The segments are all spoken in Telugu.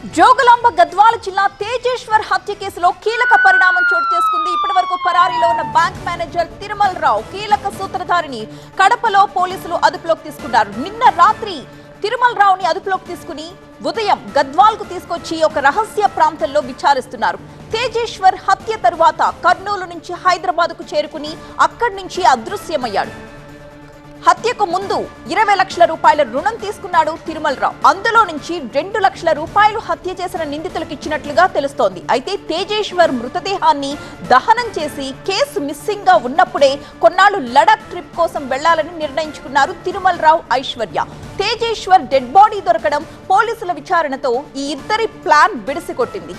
జోగులాంబ గద్వాల జిల్లా తేజేశ్వర్ హత్య కేసులో కీలక పరిణామం చోటు చేసుకుంది. ఇప్పటి వరకు పరారీలో ఉన్న బ్యాంక్ మేనేజర్ తిరుమల రావు కీలక సూత్రధారిని కడపలో పోలీసులు అదుపులోకి తీసుకున్నారు. నిన్న రాత్రి తిరుమల రావుని అదుపులోకి తీసుకుని ఉదయం గద్వాల్కు తీసుకొచ్చి ఒక రహస్య ప్రాంతంలో విచారిస్తున్నారు. తేజేశ్వర్ హత్య తరువాత కర్నూలు నుంచి హైదరాబాద్కు చేరుకుని అక్కడి నుంచి అదృశ్యమయ్యాడు. హత్యకు ముందు ఇరవై లక్షల రూపాయల రుణం తీసుకున్నాడు తిరుమలరావు. అందులో నుంచి రెండు లక్షల రూపాయలు హత్య చేసిన నిందితులకు ఇచ్చినట్లుగా తెలుస్తోంది. అయితే తేజేశ్వర్ మృతదేహాన్ని దహనం చేసి కేసు మిస్సింగ్గా ఉన్నప్పుడే కొన్నాళ్ళు లడక్ ట్రిప్ కోసం వెళ్ళాలని నిర్ణయించుకున్నారు తిరుమలరావు ఐశ్వర్య. తేజేశ్వర్ డెడ్ బాడీ దొరకడం పోలీసుల విచారణతో ఈ ఇద్దరి ప్లాన్ బిడిసికొట్టింది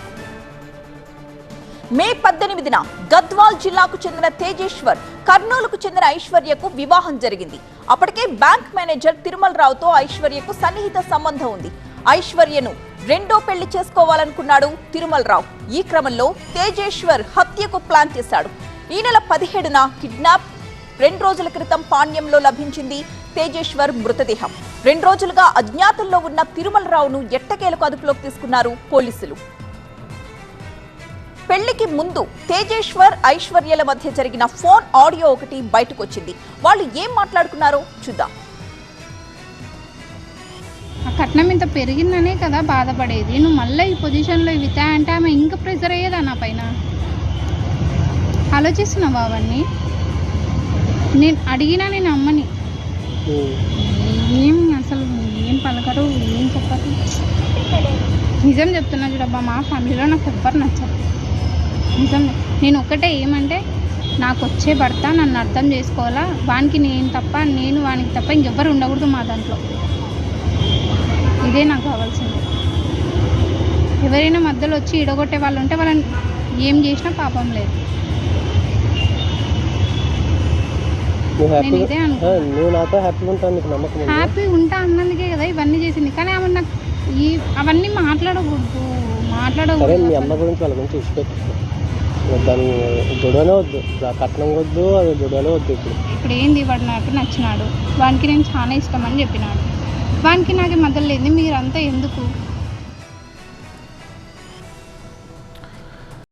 మే పద్దెనిమిదిన గద్వాల్ జిల్లాకు చెందిన తేజేశ్వర్ కర్నూలుకు చెందిన ఐశ్వర్యకు వివాహం జరిగింది. అప్పటికే బ్యాంక్ మేనేజర్ తిరుమల రావుతో ఐశ్వర్యకు సన్నిహిత సంబంధం ఉంది. ఐశ్వర్యను రెండో పెళ్ళి చేసుకోవాలనుకున్నాడు తిరుమల రావు. ఈ క్రమంలో తేజేశ్వర్ హత్యకు ప్లాన్ చేశాడు. ఈ నెల పదిహేడున కిడ్నాప్ రెండు రోజుల క్రితం పాణ్యంలో లభించింది తేజేశ్వర్ మృతదేహం. రెండు రోజులుగా అజ్ఞాతంలో ఉన్న తిరుమల రావును ఎట్టకేలకు అదుపులోకి తీసుకున్నారు పోలీసులు. పెళ్ళికి ముందు తేజేశ్వర్ ఐశ్వర్యల మధ్య జరిగిన ఫోన్ ఆడియో ఒకటి బయటకు వచ్చింది వాళ్ళు ఏం మాట్లాడుకున్నారో చూద్దాం. ఆ కట్నం ఇంత పెరిగిందనే కదా బాధపడేది. నువ్వు మళ్ళీ ఈ పొజిషన్లో ఇవి తా అంటే ఆమె ఇంకా ప్రెజర్ అయ్యేదా నా పైన? ఆలోచిస్తున్నావా అవన్నీ? నేను అడిగినా నేను అమ్మని. ఏం అసలు ఏం పలకరు ఏం చెప్పరు? నిజం చెప్తున్నా చూడబ్బా మా ఫ్యామిలీలో నాకు ఎవ్వరు నచ్చరు. నిజం. నేను ఒక్కటే ఏమంటే నాకు వచ్చే భర్త నన్ను అర్థం చేసుకోవాలా? వానికి నేను తప్ప నేను వానికి తప్ప ఇంకెవ్వరు ఉండకూడదు మా దాంట్లో. ఇదే నాకు కావాల్సింది. ఎవరైనా మధ్యలో వచ్చి ఇడగొట్టే వాళ్ళు ఉంటే వాళ్ళని ఏం చేసినా పాపం లేదు? హ్యాపీ ఉంటా అన్నందుకే కదా ఇవన్నీ చేసింది. కానీ ఆమె నాకు ఈ అవన్నీ మాట్లాడకూడదు మాట్లాడకూడదు దాని గొడవనే వద్దు. ఆ కట్నం వద్దు అది గొడవనే వద్దు ఇప్పుడు. ఇప్పుడు ఏంది వాడు నాకు నచ్చినాడు? వానికి నేను చాలా ఇష్టం అని చెప్పినాడు. వానికి నాకు మధ్యలో లేదు మీరంతా ఎందుకు?